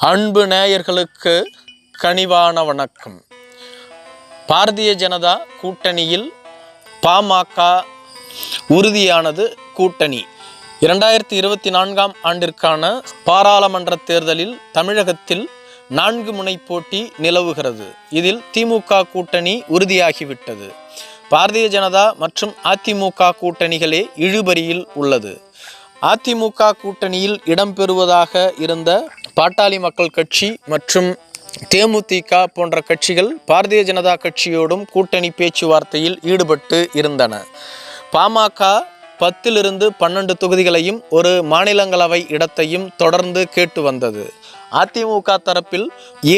அன்பு நேயர்களுக்கு கனிவான வணக்கம். பாரதிய ஜனதா கூட்டணியில் பாமக உறுதியானது கூட்டணி. இரண்டாயிரத்தி இருபத்தி நான்காம் ஆண்டிற்கான பாராளுமன்ற தேர்தலில் தமிழகத்தில் நான்கு முனை போட்டி நிலவுகிறது. இதில் திமுக கூட்டணி உறுதியாகிவிட்டது. பாரதிய ஜனதா மற்றும் அதிமுக கூட்டணிகளே இழுபறியில் உள்ளது. அதிமுக கூட்டணியில் இடம்பெறுவதாக இருந்த பாட்டாளி மக்கள் கட்சி மற்றும் தேமுதிக போன்ற கட்சிகள் பாரதிய ஜனதா கட்சியோடும் கூட்டணி பேச்சுவார்த்தையில் ஈடுபட்டு இருந்தன. பாமக பத்திலிருந்து பன்னெண்டு தொகுதிகளையும் ஒரு மாநிலங்களவை இடத்தையும் தொடர்ந்து கேட்டு வந்தது. அதிமுக தரப்பில்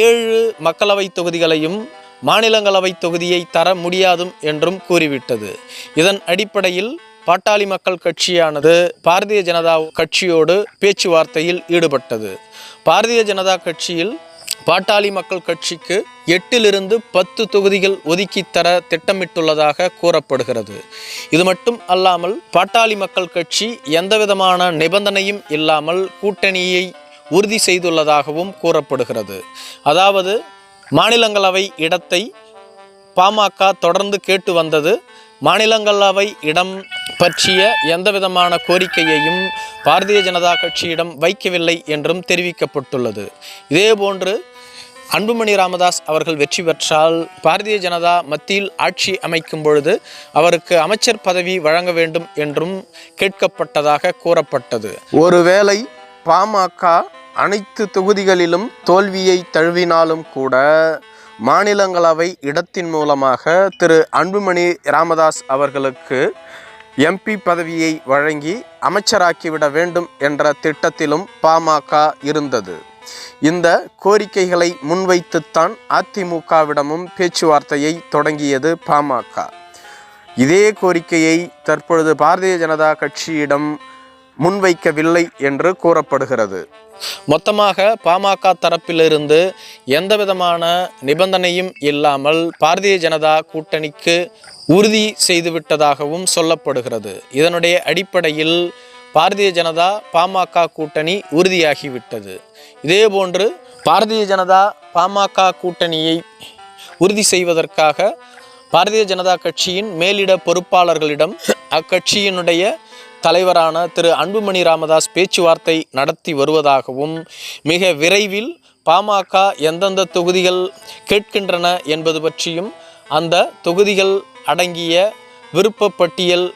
ஏழு மக்களவை தொகுதிகளையும் மாநிலங்களவை தொகுதியை தர முடியாதும் என்றும் கூறிவிட்டது. இதன் அடிப்படையில் பாட்டாளி மக்கள் கட்சியானது பாரதிய ஜனதா கட்சியோடு பேச்சுவார்த்தையில் ஈடுபட்டது. பாரதிய ஜனதா கட்சியில் பாட்டாளி மக்கள் கட்சிக்கு எட்டிலிருந்து பத்து தொகுதிகள் ஒதுக்கி தர திட்டமிட்டுள்ளதாக கூறப்படுகிறது. இது மட்டும் அல்லாமல் பாட்டாளி மக்கள் கட்சி எந்தவிதமான நிபந்தனையும் இல்லாமல் கூட்டணியை உறுதி செய்துள்ளதாகவும் கூறப்படுகிறது. அதாவது மாநிலங்களவை இடத்தை பாமக தொடர்ந்து கேட்டு வந்தது மாநிலங்களவை இடம் பற்றிய எந்தவிதமான கோரிக்கையையும் பாரதிய ஜனதா கட்சியிடம் வைக்கவில்லை என்றும் தெரிவிக்கப்பட்டுள்ளது. இதேபோன்று அன்புமணி ராமதாஸ் அவர்கள் வெற்றி பெற்றால் பாரதிய ஜனதா மத்தியில் ஆட்சி அமைக்கும் பொழுது அவருக்கு அமைச்சர் பதவி வழங்க வேண்டும் என்றும் கேட்கப்பட்டதாக கூறப்பட்டது. ஒருவேளை பாமக அனைத்து தொகுதிகளிலும் தோல்வியை தழுவினாலும் கூட மாநிலங்களவை இடத்தின் மூலமாக திரு அன்புமணி ராமதாஸ் அவர்களுக்கு எம்பி பதவியை வழங்கி அமைச்சராக்கிவிட வேண்டும் என்ற திட்டத்திலும் பாமக இருந்தது. இந்த கோரிக்கைகளை முன்வைத்துத்தான் அதிமுகவிடமும் பேச்சுவார்த்தையை தொடங்கியது பாமக. இதே கோரிக்கையை தற்பொழுது பாரதிய ஜனதா கட்சியிடம் முன்வைக்கவில்லை என்று கூறப்படுகிறது. மொத்தமாக பாமக தரப்பிலிருந்து எந்தவிதமான நிபந்தனையும் இல்லாமல் பாரதிய ஜனதா கூட்டணிக்கு உறுதி செய்துவிட்டதாகவும் சொல்லப்படுகிறது. இதனுடைய அடிப்படையில் பாரதிய ஜனதா பாமக கூட்டணி உறுதியாகிவிட்டது. இதேபோன்று பாரதிய ஜனதா பாமக கூட்டணியை உறுதி செய்வதற்காக பாரதிய ஜனதா கட்சியின் மேலிட பொறுப்பாளர்களிடம் அக்கட்சியினுடைய தலைவரான திரு அன்புமணி ராமதாஸ் பேச்சுவார்த்தை நடத்தி வருவதாகவும் மிக விரைவில் பாமக எந்தெந்த தொகுதிகள் கேட்கின்றன என்பது பற்றியும் அந்த தொகுதிகள் அடங்கிய விருப்ப பட்டியல்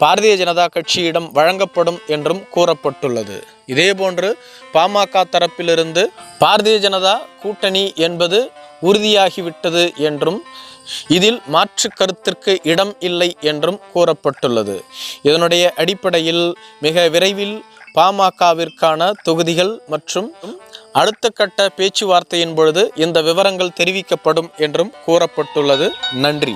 பாரதிய ஜனதா கட்சியிடம் வழங்கப்படும் என்றும் கூறப்பட்டுள்ளது. இதேபோன்று பாமக தரப்பிலிருந்து பாரதிய ஜனதா கூட்டணி என்பது உறுதியாகிவிட்டது என்றும் இதில் மாற்று கருத்திற்கு இடம் இல்லை என்றும் கூறப்பட்டுள்ளது. இதனுடைய அடிப்படையில் மிக விரைவில் பாமகவிற்கான தொகுதிகள் மற்றும் அடுத்த கட்ட பேச்சுவார்த்தையின் பொழுது இந்த விவரங்கள் தெரிவிக்கப்படும் என்றும் கூறப்பட்டுள்ளது. நன்றி.